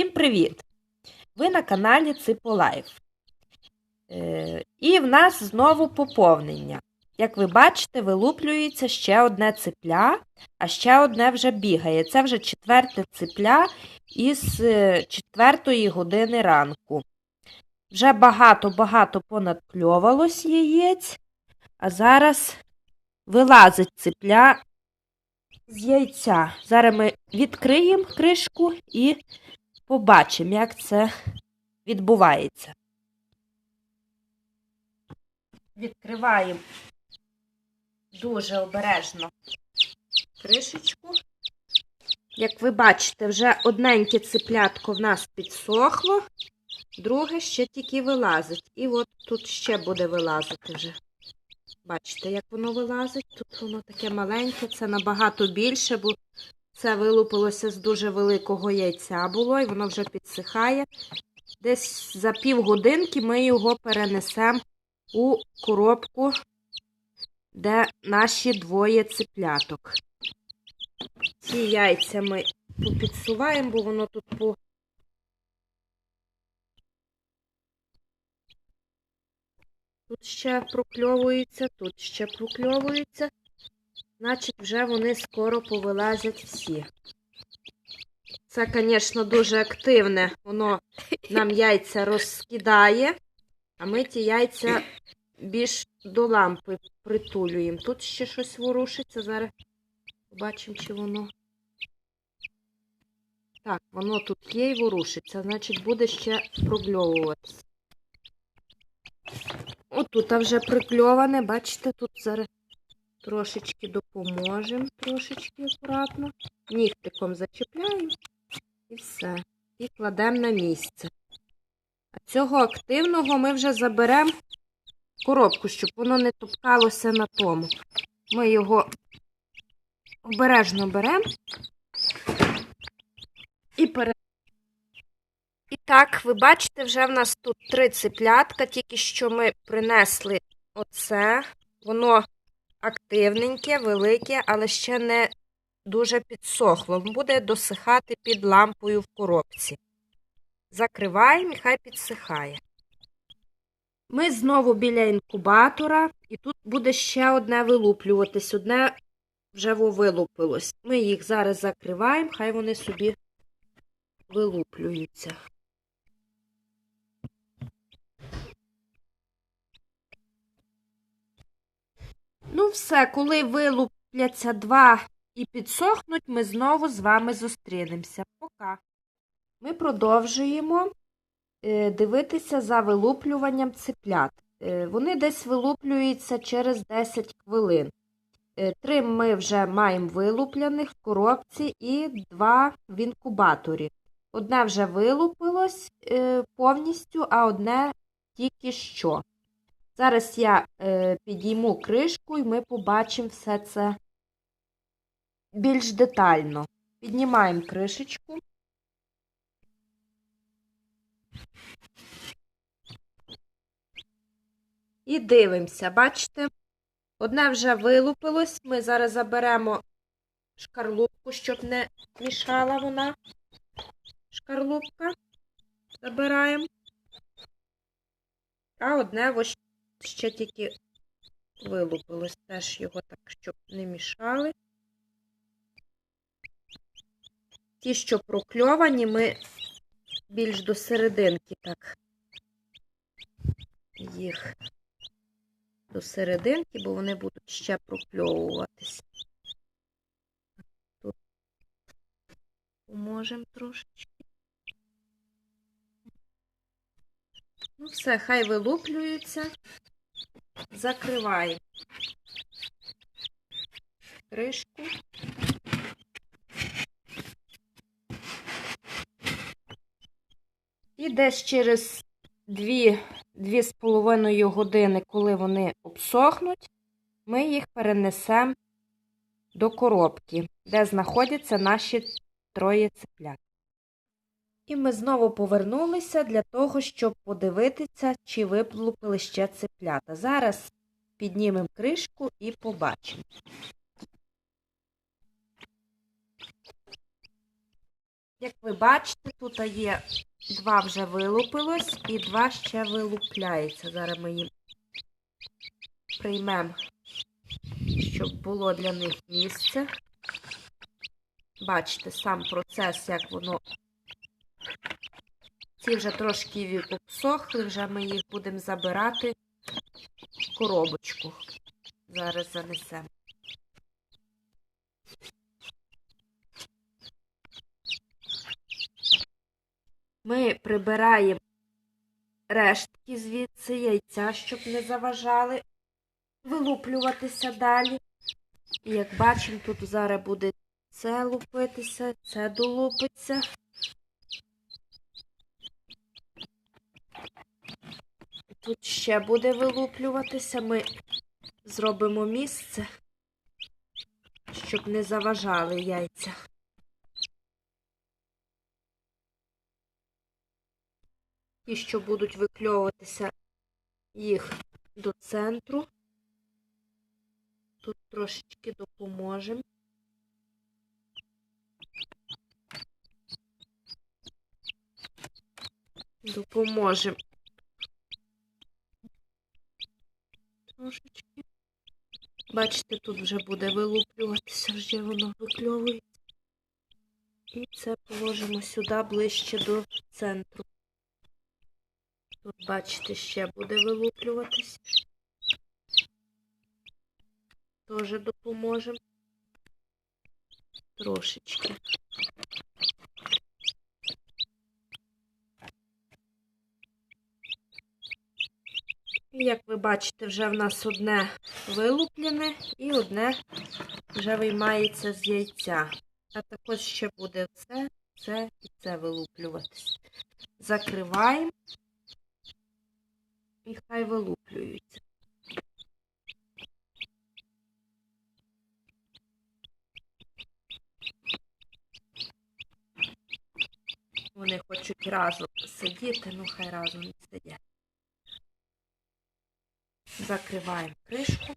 Привіт! Ви на каналі Циполайф. Е, І в нас знову поповнення. Як ви бачите, вилуплюється ще одне ципля, а ще одне вже бігає. Це вже четверте ципля із е, четвертої години ранку. Вже багато-багато понадкльовалось яєць, а зараз вилазить ципля з яйця. Зараз ми відкриємо кришку і побачимо, як це відбувається. Відкриваємо дуже обережно кришечку. Як ви бачите, вже одненьке циплятко в нас підсохло, друге ще тільки вилазить. І от тут ще буде вилазити вже. Бачите, як воно вилазить? Тут воно таке маленьке, це набагато більше, бо це вилупилося з дуже великого яйця було, і воно вже підсихає. Десь за півгодинки ми його перенесемо у коробку, де наші двоє ципляток. Ці яйця ми попідсуваємо, бо воно тут по. Тут ще прокльовується, тут ще прокльовується. Значить, вже вони скоро повилазять всі. Це, звісно, дуже активне. Воно нам яйця розкидає, а ми ті яйця більш до лампи притулюємо. Тут ще щось ворушиться. Зараз побачимо, чи воно. Так, воно тут є і ворушиться, значить, буде ще прокльовуватися. Отут а вже прикльоване, бачите, тут зараз трошечки допоможемо, трошечки акуратно. Нігтиком зачіпляємо і все. І кладемо на місце. А цього активного ми вже заберемо коробку, щоб воно не топталося на тому. Ми його обережно беремо і пере... І так, ви бачите, вже в нас тут три циплятка, тільки що ми принесли оце. Воно активненьке, велике, але ще не дуже підсохло. Буде досихати під лампою в коробці. Закриваємо і хай підсихає. Ми знову біля інкубатора, і тут буде ще одне вилуплюватись. Одне вже вилупилось. Ми їх зараз закриваємо, хай вони собі вилуплюються. Все, коли вилупляться два і підсохнуть, ми знову з вами зустрінемося. Пока. Ми продовжуємо е, дивитися за вилуплюванням циплят. Е, вони десь вилуплюються через 10 хвилин. Е, три ми вже маємо вилупляних в коробці і два в інкубаторі. Одне вже вилупилось повністю, а одне тільки що. Зараз я е, підійму кришку і ми побачимо все це більш детально. Піднімаємо кришечку. І дивимося, бачите? Одне вже вилупилось. Ми зараз заберемо шкарлупку, щоб не мішала вона. Шкарлупка. Забираємо. А одне ось ще тільки вилупилось. Теж його так, щоб не мішали. Ті, що прокльовані, ми більш до серединки так їх до серединки, бо вони будуть ще прокльовуватись. Тут поможемо трошечки. Ну, все, хай вилуплюються. Закриваємо кришку. І десь через 2-2,5 години, коли вони обсохнуть, ми їх перенесемо до коробки, де знаходяться наші троє цеплят. І ми знову повернулися для того, щоб подивитися, чи виплупили ще цеплята. Зараз піднімемо кришку і побачимо. Як ви бачите, тут є два вже вилупилось і два ще вилупляється. Зараз ми їм приймемо, щоб було для них місце. Бачите сам процес, як воно. Ці вже трошки обсохли, вже ми їх будемо забирати в коробочку. Зараз занесемо. Ми прибираємо рештки звідси яйця, щоб не заважали вилуплюватися далі. І як бачимо, тут зараз буде це лупитися, це долупиться. Тут ще буде вилуплюватися. Ми зробимо місце, щоб не заважали яйця. Ті, що будуть викльовуватися їх до центру. Тут трошечки допоможемо. Допоможемо. Трошечки. Бачите, тут вже буде вилуплюватися, вже воно викльовується. І це положимо сюди ближче до центру. Тут, бачите, ще буде вилуплюватися. Теж допоможемо. Трошечки. Як ви бачите, вже в нас одне вилуплене і одне вже виймається з яйця. А також ще буде це, це і це вилуплюватись. Закриваємо і хай вилуплюються. Вони хочуть разом сидіти, ну хай разом не сидять. Закриваємо кришку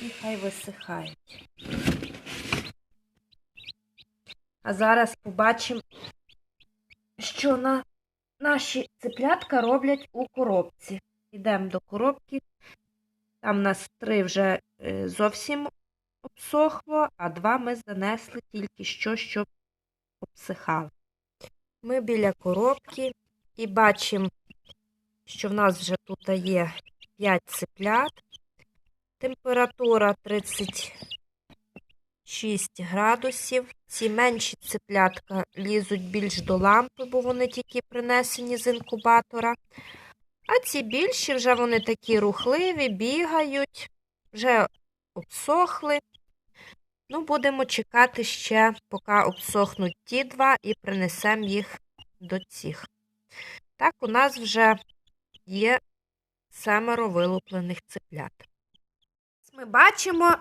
і хай висихають. А зараз побачимо, що на наші цеплятка роблять у коробці. Йдемо до коробки. Там у нас три вже е, зовсім обсохло, а два ми занесли тільки що, щоб обсихало. Ми біля коробки і бачимо, що в нас вже тут є 5 цеплят. Температура 36 градусів. Ці менші цеплятка лізуть більш до лампи, бо вони тільки принесені з інкубатора. А ці більші вже вони такі рухливі, бігають, вже обсохли. Ну, будемо чекати ще, поки обсохнуть ті два, і принесемо їх до цих. Так, у нас вже є семеро вилуплених цеплят. Ми бачимо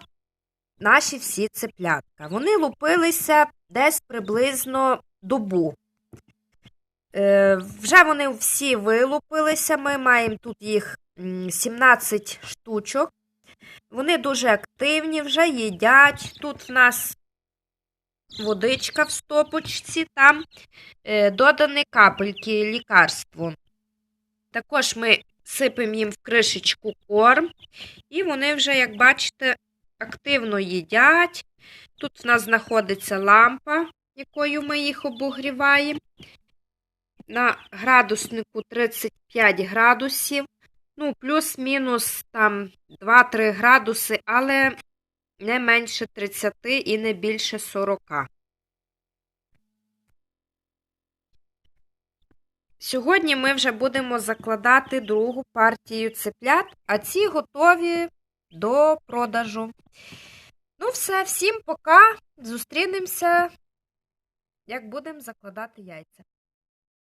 наші всі цеплятка. Вони лупилися десь приблизно добу. Е, вже вони всі вилупилися. Ми маємо тут їх 17 штучок. Вони дуже активні, вже їдять. Тут в нас водичка в стопочці, там е, додані капельки лікарству. Також ми сипемо їм в кришечку корм, і вони вже, як бачите, активно їдять. Тут в нас знаходиться лампа, якою ми їх обогріваємо. На градуснику 35 градусів. Ну, плюс-мінус там 2-3 градуси, але не менше 30 і не більше 40. Сьогодні ми вже будемо закладати другу партію цеплят, а ці готові до продажу. Ну, все, всім пока. Зустрінемося, як будемо закладати яйця.